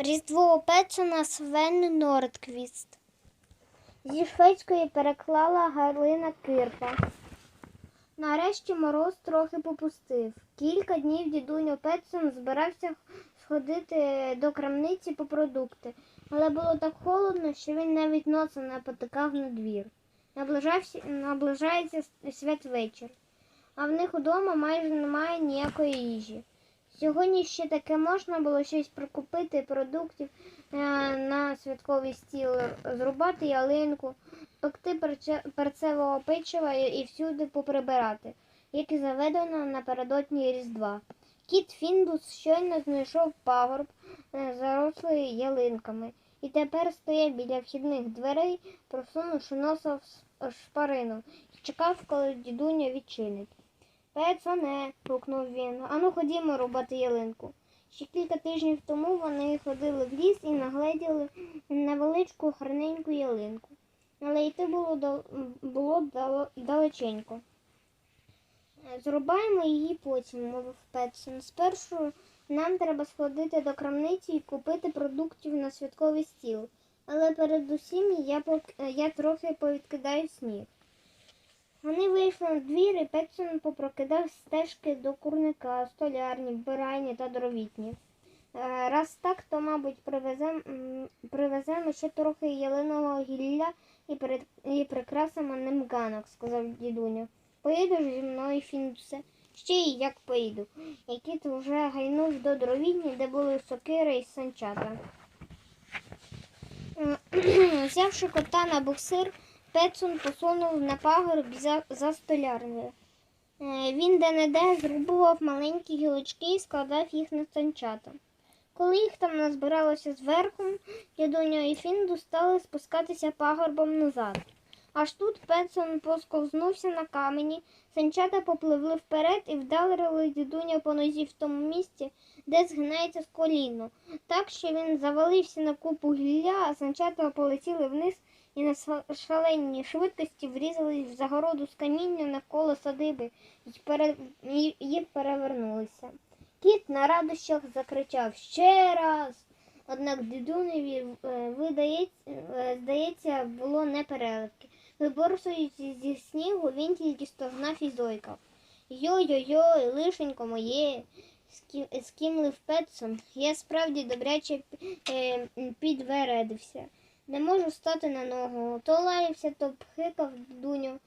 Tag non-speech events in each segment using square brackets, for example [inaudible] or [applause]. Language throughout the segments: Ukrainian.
Різдво у Петсона Свен Нордквіст. Зі шведської переклала Галина Кирпа. Нарешті мороз трохи попустив. Кілька днів дідуньо Петсон збирався сходити до крамниці по продукти, але було так холодно, що він навіть носа не потикав на двір. Наближається святвечір, а в них удома майже немає ніякої їжі. Сьогодні ще таке можна було щось прикупити продуктів е, на святковий стіл, зрубати ялинку, пекти перцевого печива і, всюди поприбирати, як і заведено напередодні Різдва. Кіт Фіндус щойно знайшов пагорб, е, зарослий ялинками, і тепер стояв біля вхідних дверей, просунувши носа в шпарину, і чекав, коли дідуня відчинить. Пецане, гукнув він. Ану ходімо рубати ялинку. Ще кілька тижнів тому вони ходили в ліс і нагледіли невеличку гарненьку ялинку. Але йти було, було дал- далеченько. «Е, Зрубаємо її потім, мовив Петсон. Спершу нам треба сходити до крамниці і купити продуктів на святковий стіл. Але передусім я, я трохи повідкидаю сніг. Вони вийшли на двір, і Петсон попрокидав стежки до курника, столярні, вбиральні та дровітні. Е, Раз так, то, мабуть, привеземо привеземо ще трохи ялиного гілля і, перед, і прикрасимо ним ганок, сказав дідуня. Поїдеш зі мною, Фінусе? Ще й як поїду. І кіт вже гайнув до дровітні, де були сокири і санчата. Е, [clears throat] Взявши кота на буксир, Петсон посунув на пагорб за, за столярнею. Е, Він де-не-де зрубував маленькі гілочки і складав їх на санчата. Коли їх там назбиралося зверху, дядуня і Фінду стали спускатися пагорбом назад. Аж тут Петсон посковзнувся на камені, санчата попливли вперед і вдарили дідуня по нозі в тому місці, де згинається з коліно, так що він завалився на купу гілля, а санчата полетіли вниз і на ша- шаленій швидкості врізались в загороду з каміння навколо садиби і, пере... і... перевернулися. Кіт на радощах закричав ще раз. Однак дідуневі е, е, здається, було непереливки. Виборсуючи зі снігу, він тільки стогнав і зойкав. Йой-йой-йой, лишенько моє, скі- скімлив Петсон. Я справді добряче е, підвередився. Не можу стати на ногу. То лаявся, то пхикав дуню.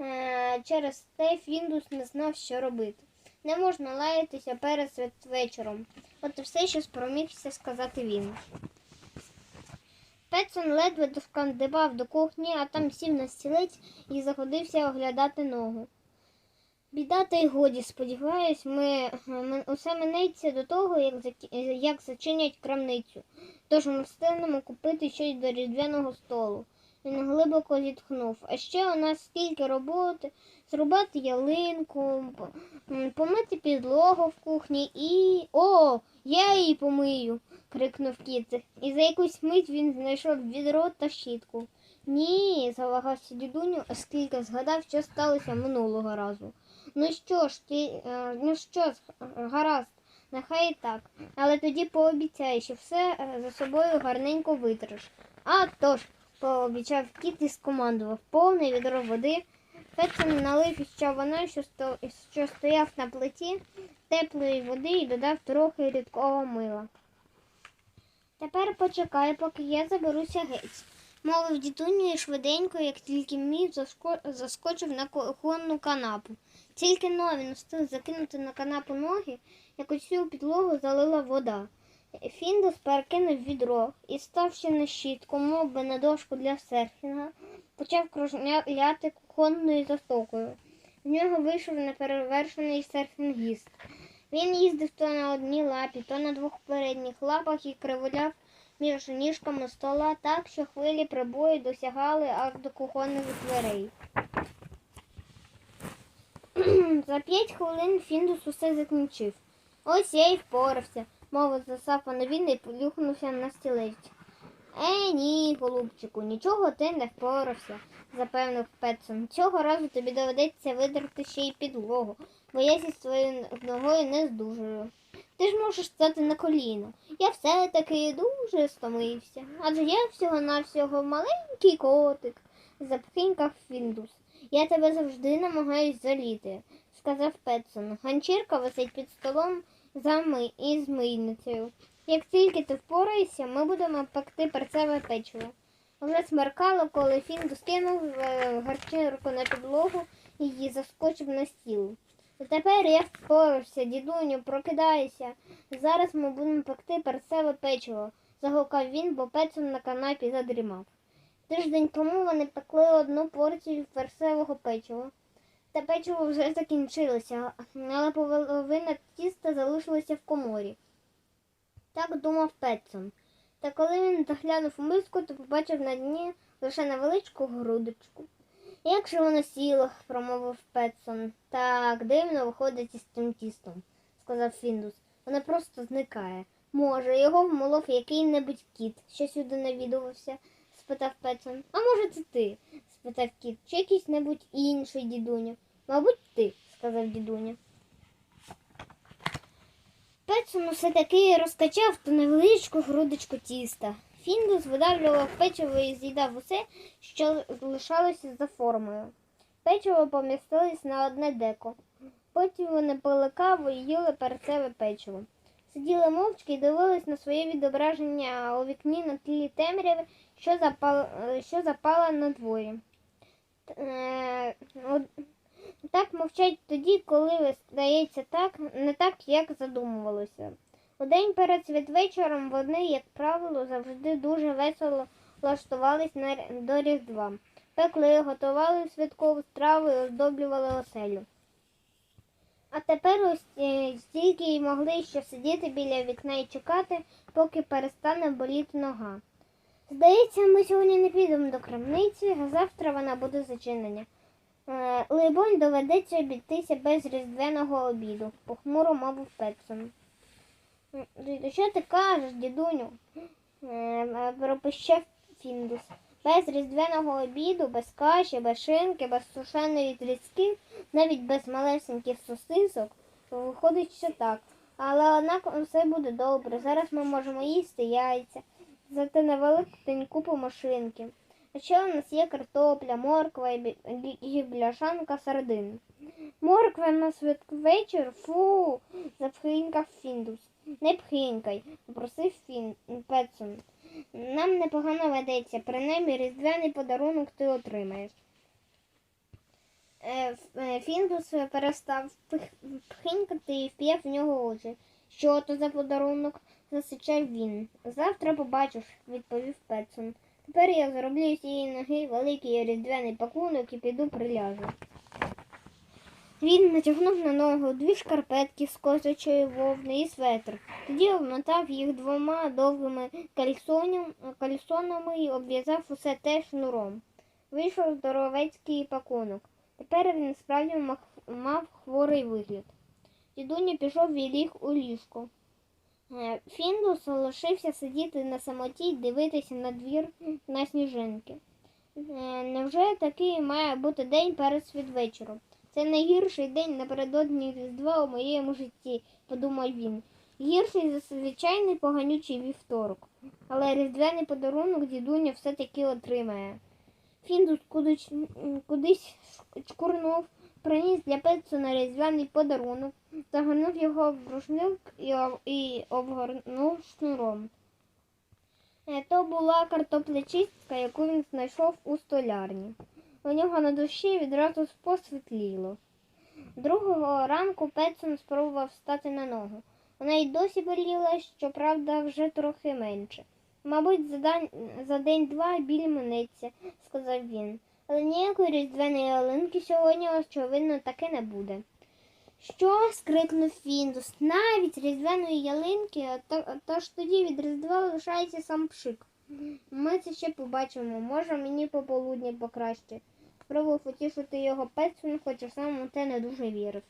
Е, через те Фіндус не знав, що робити. Не можна лаятися перед святвечором. От і все, що спромігся сказати він. Петсон ледве доскандибав до кухні, а там сів на стілець і заходився оглядати ногу. Біда та й годі, сподіваюсь, ми, ми усе минеться до того, як, як зачинять крамницю. Тож ми встигнемо купити щось до різдвяного столу. Він глибоко зітхнув. А ще у нас стільки роботи зрубати ялинку, помити підлогу в кухні і. О, я її помию. крикнув кіт. І за якусь мить він знайшов відро та щітку. Ні, завагався дідуню, оскільки згадав, що сталося минулого разу. Ну що ж, ти, е, ну що ж, гаразд, нехай і так. Але тоді пообіцяй, що все е, за собою гарненько витриш. А тож, пообіцяв кіт і скомандував повне відро води. Петсон налив із чавана, що, що стояв на плиті, теплої води і додав трохи рідкого мила. Тепер почекай, поки я заберуся геть, мовив дідуню швиденько, як тільки міг, заскочив на кухонну канапу. Тільки но він встиг закинути на канапу ноги, як усю підлогу залила вода. Фіндус перекинув відро і, ставши на щітку, мов би на дошку для серфінга, почав кружляти кухонною застокою. В нього вийшов неперевершений серфінгіст. Він їздив то на одній лапі, то на двох передніх лапах і кривуляв між ніжками стола так, що хвилі прибою досягали аж до кухонних дверей. [clears throat] За п'ять хвилин Фіндус усе закінчив. Ось я й впорався, мовив засапано він і плюхнувся на стілець. Е, ні, голубчику, нічого ти не впорався, запевнив Петсон. Цього разу тобі доведеться видерти ще й підлогу. бо я зі своєю ногою не здужую. Ти ж можеш стати на коліно. Я все-таки дуже стомився. Адже я всього-навсього маленький котик, запхинькав Фіндус. Я тебе завжди намагаюсь заліти, сказав Петсон. Ганчірка висить під столом за ми... із мийницею. Як тільки ти впораєшся, ми будемо пекти перцеве печиво. Вже смеркало, коли Фіндус кинув е, гарчірку на підлогу і її заскочив на стіл. Тепер я впорався, дідуню, прокидайся. Зараз ми будемо пекти перцеве печиво, загукав він, бо Петсон на канапі задрімав. Тиждень тому вони пекли одну порцію перцевого печива. Та печиво вже закінчилося, але половина тіста залишилася в коморі. Так думав Петсон. Та коли він заглянув у миску, то побачив на дні лише невеличку грудочку. Як же воно сіло, промовив Петсон. Так, дивно виходить із цим тістом, сказав Фіндус. Воно просто зникає. Може, його вмолов який-небудь кіт, що сюди навідувався? спитав Петсон. А може це ти? спитав кіт, чи якийсь небудь інший дідуню. Мабуть, ти, сказав дідуня. Петсон усе таки розкачав ту невеличку грудочку тіста. Фіндус видавлював печиво і з'їдав усе, що лишалося за формою. Печиво помістилось на одне деко. Потім вони пили каву і їли перцеве печиво. Сиділи мовчки і дивились на своє відображення у вікні на тлі темряви, що запала, що запала на дворі. Е, так мовчать тоді, коли стається так, не так, як задумувалося. У день перед святвечором вони, як правило, завжди дуже весело влаштувались до Різдва. Пекли, готували святкову страву і оздоблювали оселю. А тепер ось е, стільки й могли ще сидіти біля вікна і чекати, поки перестане боліти нога. Здається, ми сьогодні не підемо до крамниці, а завтра вона буде зачинена. Е, Либонь, доведеться обійтися без різдвяного обіду, похмуро мовив Петсон. Що ти кажеш, дідуню? Е, е, пропищав Фіндус. Без різдвяного обіду, без каші, без шинки, без сушеної тріски, навіть без малесеньких сосисок, виходить, що так. Але однак все буде добре. Зараз ми можемо їсти яйця, зате на великдень купимо шинки. А ще у нас є картопля, морква і бляшанка сардин. Морква на святвечір? Фу, запхинькав Фіндус. Не пхинькай, попросив Фін Петсон. Нам непогано ведеться, принаймні різдвяний подарунок ти отримаєш. Е, е, Фіндус перестав пхинькати і вп'яв в нього очі. Що то за подарунок? засичав він. Завтра побачиш, відповів Петсон. Тепер я зроблю з цієї ноги великий різдвяний пакунок і піду приляжу. Він натягнув на ногу дві шкарпетки з козячої вовни і светр. Тоді обмотав їх двома довгими кальсонами і обв'язав усе те шнуром. Вийшов здоровецький пакунок. Тепер він справді мав хворий вигляд. Дідуня пішов і ліг у ліжко. Е, Фіндус лишився сидіти на самоті й дивитися на двір на сніжинки. Е, Невже такий має бути день перед святвечором? Це найгірший день напередодні Різдва у моєму житті, подумав він. Гірший за звичайний поганючий вівторок. Але різдвяний подарунок дідуня все-таки отримає. Фіндус кудись, кудись чкурнув, приніс для Петсона різдвяний подарунок, загорнув його в рушник і, обгорнув шнуром. Е, То була картоплечистка, яку він знайшов у столярні. У нього на душі відразу посвітліло. Другого ранку Петсон спробував встати на ногу. Вона й досі боліла, щоправда, вже трохи менше. Мабуть, за, день-два біль минеться, сказав він. Але ніякої різдвяної ялинки сьогодні, очевидно, таки не буде. Що? скрикнув Фіндус. Навіть різдвяної ялинки, тож тоді від Різдва лишається сам пшик. Ми це ще побачимо. Може, мені пополудні покраще. Спробував утішити його Петсон, хоча сам у те не дуже вірив.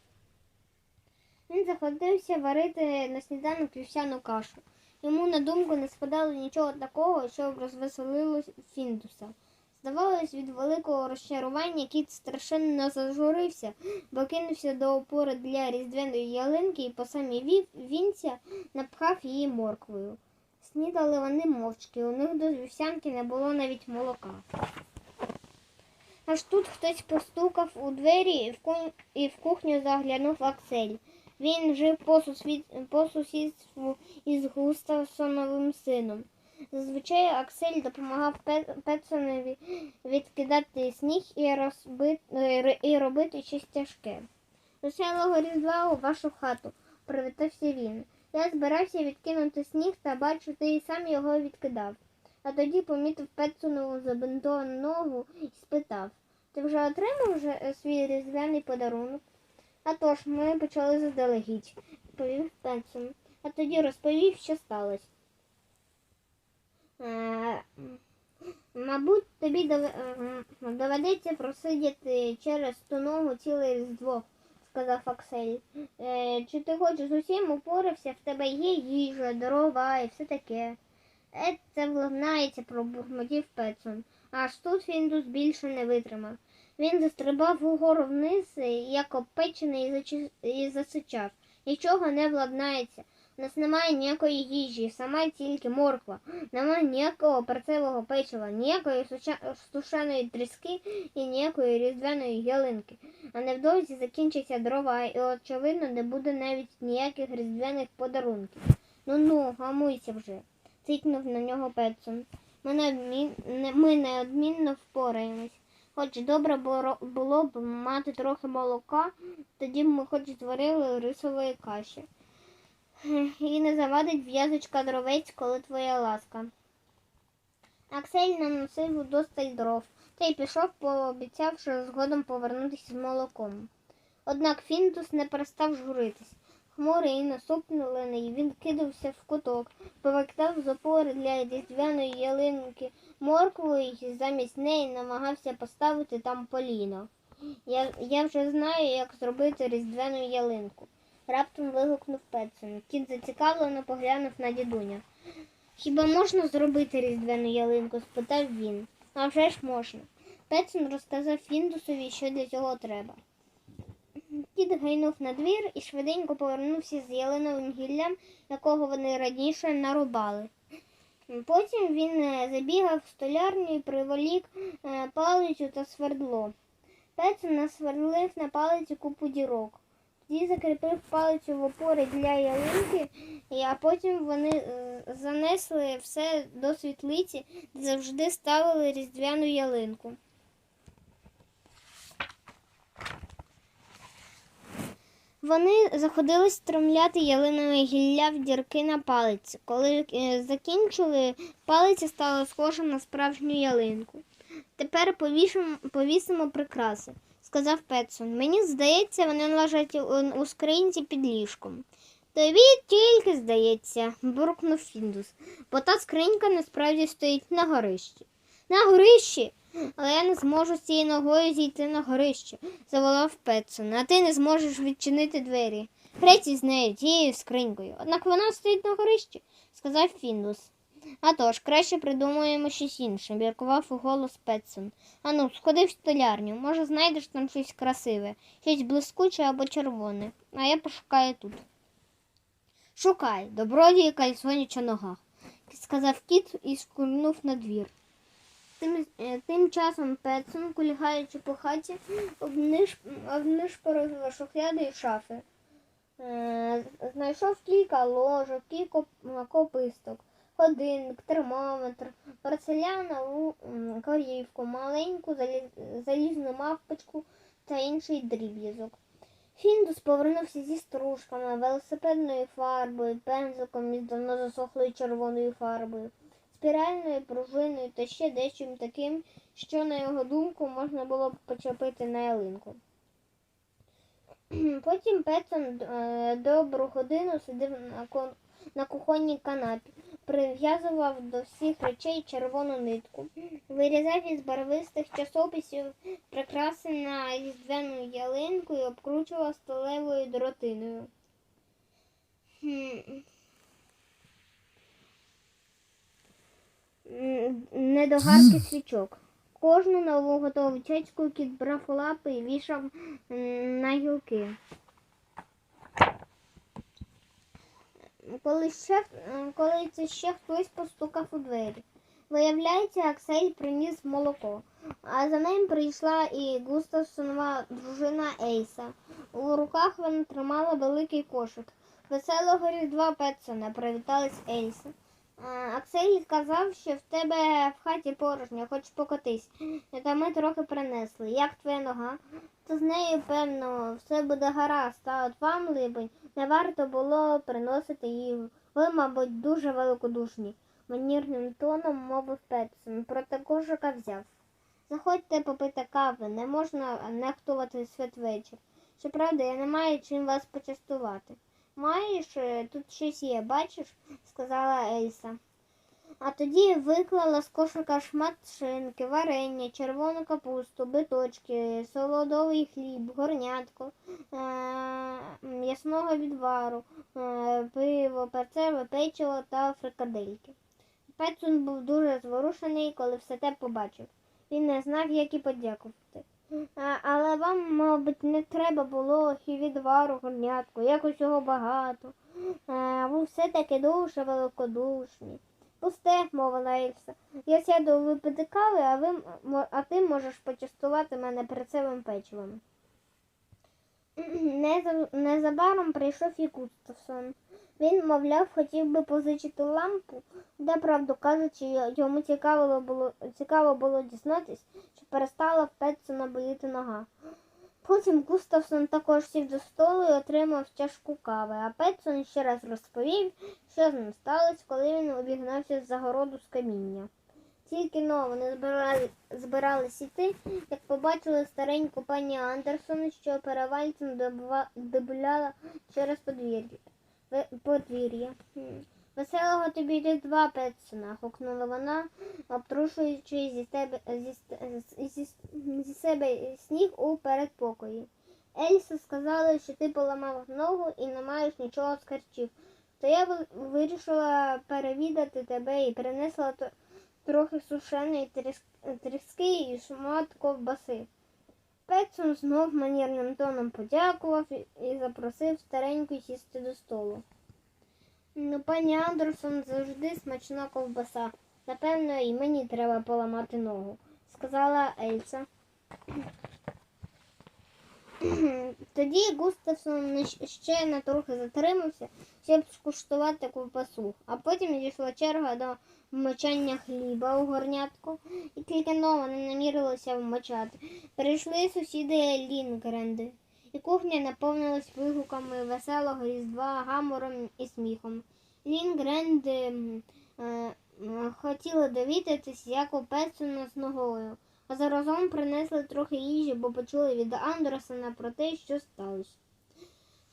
Він заходився варити на сніданок вівсяну кашу. Йому на думку не спадало нічого такого, що б розвеселило Фіндуса. Здавалось, від великого розчарування кіт страшенно зажурився, бо кинувся до опори для різдвяної ялинки і по самій ві- вінця напхав її морквою. Снідали вони мовчки, у них до вівсянки не було навіть молока. Аж тут хтось постукав у двері і в, ку- і в кухню заглянув Аксель. Він жив по, сусвіт- по сусідству із Густавсоновим сином. Зазвичай Аксель допомагав Пе- Петсонові відкидати сніг і, розбит, е, і робити щось тяжке. Веселого різдва у вашу хату, привітався він. Я збирався відкинути сніг та бачу, ти і сам його відкидав. А тоді помітив Петсонову забинтовану ногу і спитав Ти вже отримав вже е, свій різдвяний подарунок? А тож, ми почали заздалегідь, відповів Петсон. А тоді розповів, що сталося. Е, Мабуть, тобі е, доведеться просидіти через ту ногу ціле різдво, сказав Аксель. Е, Чи ти хочеш з усім упорався, в тебе є їжа, дрова і все таке. Е, це владнається, пробурмотів Петсон. Аж тут Фіндус більше не витримав. Він застрибав угору вниз, як обпечений, і, засичав. Нічого не владнається. У нас немає ніякої їжі, сама тільки морква. Немає ніякого перцевого печива, ніякої сушеної тріски і ніякої різдвяної ялинки. А невдовзі закінчаться дрова, і, очевидно, не буде навіть ніяких різдвяних подарунків. Ну ну, гамуйся вже, цикнув на нього Петсон. Ми неодмін... не- ми неодмінно впораємось. Хоч добре було, б мати трохи молока, тоді б ми хоч зварили рисової каші. І не завадить в'язочка дровець, коли твоя ласка. Аксель наносив удосталь дров та й пішов, пообіцявши згодом повернутися з молоком. Однак Фіндус не перестав журитись. Хмурий і насуплений, він кидався в куток, повертав з опори для різдвяної ялинки моркву і замість неї намагався поставити там поліно. Я, я вже знаю, як зробити різдвяну ялинку. Раптом вигукнув Петсон. Кіт зацікавлено поглянув на дідуня. Хіба можна зробити різдвяну ялинку? спитав він. А вже ж можна. Петсон розказав Фіндусові, що для цього треба. Кіт гайнув на двір і швиденько повернувся з ялиновим гіллям, якого вони раніше нарубали. Потім він е, забігав в столярню і приволік е, палицю та свердло. Петсон насверлив на палиці купу дірок. Тоді закріпив палицю в опори для ялинки, а потім вони е, занесли все до світлиці, де завжди ставили різдвяну ялинку. Вони заходились стромляти ялинове гілля в дірки на палиці. Коли е, закінчили, палиця стала схожа на справжню ялинку. Тепер повішимо, повісимо прикраси, сказав Петсон. Мені здається, вони лежать у скринці під ліжком. Тобі тільки здається, буркнув Фіндус, бо та скринька насправді стоїть на горищі. На горищі? Але я не зможу з цією ногою зійти на горище, заволав Петсон, а ти не зможеш відчинити двері. Грець із нею, тією скринькою. Однак вона стоїть на горищі, сказав Фіндус. А тож, краще придумаємо щось інше, міркував у голос Петсон. Ану, сходи в столярню, може знайдеш там щось красиве, щось блискуче або червоне, а я пошукаю тут. Шукай, добродій кальсоняча нога, сказав кіт і скульнув на двір. Тим, е, тим часом Петсон, кульгаючи по хаті, обниш, обнишпорив шухляди і шафи. Е, знайшов кілька ложок, кілька кописток, годинник, термометр, порцелянову корівку, маленьку залізну мавпочку та інший дріб'язок. Фіндус повернувся зі стружками, велосипедною фарбою, пензиком із давно засохлою червоною фарбою, спіральною пружиною та ще дечим таким, що, на його думку, можна було б почепити на ялинку. [clears throat] Потім Петсон е, добру годину сидів на, кухонній канапі, прив'язував до всіх речей червону нитку, вирізав із барвистих часописів прикраси на різдвяну ялинку і обкручував сталевою дротиною. М, Недогарки свічок. Кожну нову готову чечку кіт брав лапи і вішав на гілки. Коли, ще, коли це ще хтось постукав у двері. Виявляється, Аксель приніс молоко, а за ним прийшла і Густавсонова дружина Ейса. У руках вона тримала великий кошик. Веселого різдва Петсона, привіталась Ейса. Аксель сказав, що в тебе в хаті порожньо, хоч покотись. Та ми трохи принесли. Як твоя нога? То з нею, певно, все буде гаразд, а от вам, либонь, не варто було приносити її. Ви, мабуть, дуже великодушні, манірним тоном мовив Петсон, проте кошика взяв. Заходьте попити кави, не можна нехтувати святвечір. Щоправда, я не маю чим вас почастувати. Маєш, е, тут щось є, бачиш? сказала Ельса. А тоді виклала з кошика шмат шинки, варення, червону капусту, биточки, солодовий хліб, горнятко, е- м'ясного відвару, е- пиво, перцеве печиво та фрикадельки. Петсон був дуже зворушений, коли все те побачив. Він не знав, як і подякувати. Але вам, мабуть, не треба було і відвару горнятку, якось його багато. Ви все-таки дуже великодушні. Пусте, мовила Ельса. Я сяду випити кави, а, ви, а ти можеш почастувати мене перцевим печивом. [clears throat] Незабаром прийшов і Густавсон. Він, мовляв, хотів би позичити лампу, де, правду кажучи, йому цікаво було, цікаво було дізнатись, чи перестала в Петсона боліти нога. Потім Густавсон також сів до столу і отримав чашку кави, а Петсон ще раз розповів, що з ним сталося, коли він обігнався з загороду з каміння. Тільки но вони збирали, збирались іти, як побачили стареньку пані Андерсон, що перевальцем добуляла через подвір'я. Подвір'я. Веселого тобі різдва, Петсона, гукнула вона, обтрушуючи зі, тебе, зі, зі, зі себе сніг у передпокої. Ельса сказала, що ти поламав ногу і не маєш нічого з харчів. То я вирішила перевідати тебе і принесла трохи сушеної тріс- тріски і шмат ковбаси. Петсон знов манірним тоном подякував і запросив стареньку сісти до столу. Ну, пані Андерсон завжди смачна ковбаса. Напевно, і мені треба поламати ногу, сказала Ельса. [clears throat] Тоді Густавсон ще на трохи затримався, щоб скуштувати ковбасу, а потім дійшла черга до вмочання хліба у горнятку, і тільки но вони намірилися вмочати. Прийшли сусіди Лінгренди, і кухня наповнилась вигуками веселого різдва, гамором і сміхом. Лінгренди е, хотіли довідатись, як у Петсона з ногою, а заразом принесли трохи їжі, бо почули від Андерсона про те, що сталося.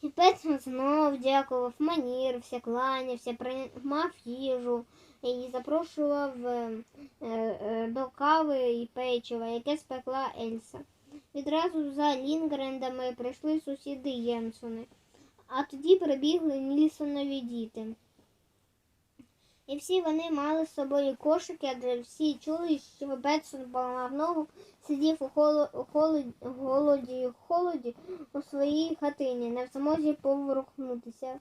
І Петсон знов дякував, манірвся, кланявся, приймав їжу і запрошував е, е, до кави і печива, яке спекла Ельса. Відразу за Лінгрендами прийшли сусіди Єнсони, а тоді прибігли Нільсонові діти. І всі вони мали з собою кошики, адже всі чули, що Бетсон поламав ногу, сидів у холоді, голоді, холоді у своїй хатині, не в змозі поворухнутися.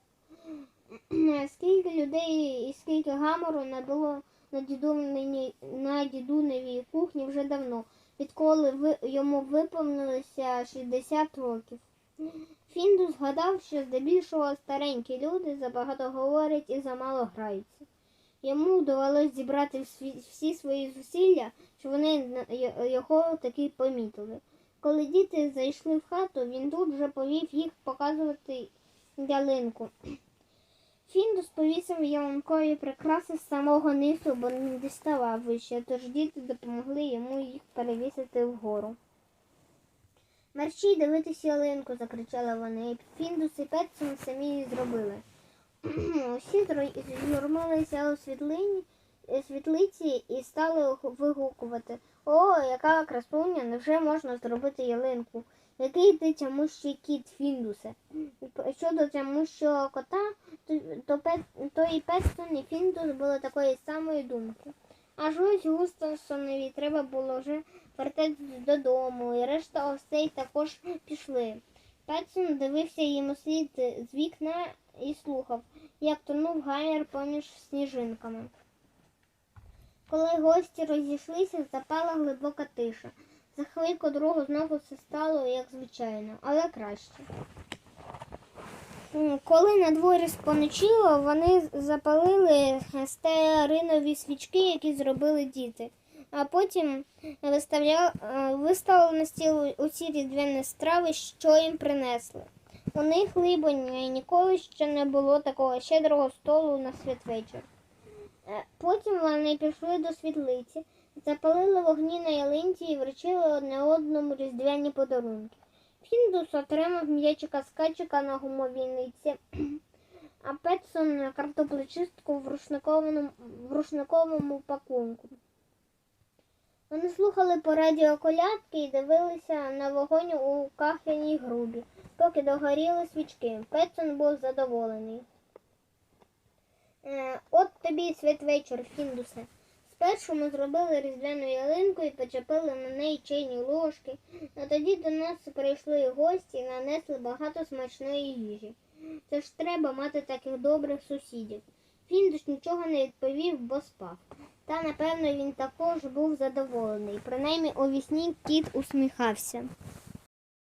[clears throat] Скільки людей і скільки гамору не було на дідуневій, на дідуневій кухні вже давно, відколи ви, йому виповнилося 60 років. Фіндус згадав, що здебільшого старенькі люди забагато говорять і замало граються. Йому довелось зібрати всі свої зусилля, що вони його таки помітили. Коли діти зайшли в хату, він тут же повів їх показувати ялинку. Фіндус повісив ялинкові прикраси з самого низу, бо не діставав вище, тож діти допомогли йому їх перевісити вгору. Мерщій дивитись ялинку, закричали вони. Фіндус і Петсон самі її зробили. [clears throat] Усі зро- у світлині, е, світлиці і стали вигукувати. О, яка красуня, невже можна зробити ялинку? Який ти тямущий кіт, Фіндусе? Щодо тямущого кота, то, то, і Петсон, і Фіндус були такої самої думки. Аж ось Густасонові треба було вже вертатись додому, і решта гостей також пішли. Петсон дивився їм услід з вікна і слухав, як тонув гамір поміж сніжинками. Коли гості розійшлися, запала глибока тиша. За хвильку другу знову все стало, як звичайно, але краще. Коли на дворі споночило, вони запалили стеаринові свічки, які зробили діти. А потім е, виставили на стіл усі різдвяні страви, що їм принесли. У них, либонь, ніколи ще не було такого щедрого столу на святвечір. Е, Потім вони пішли до світлиці, запалили вогні на ялинці і вручили одне одному різдвяні подарунки. Фіндус отримав м'ячика скачика на гумовій ниці, а Петсон картоплечистку в рушниковому, в рушниковому пакунку. Вони слухали по радіо колядки і дивилися на вогонь у кахляній грубі, поки догоріли свічки. Петсон був задоволений. Е, От тобі святвечір, Фіндусе. Спершу ми зробили різдвяну ялинку і почепили на неї чайні ложки, а тоді до нас прийшли гості і нанесли багато смачної їжі. Це ж треба мати таких добрих сусідів. Фіндус нічого не відповів, бо спав. Та напевно він також був задоволений. Принаймні у вісні кіт усміхався.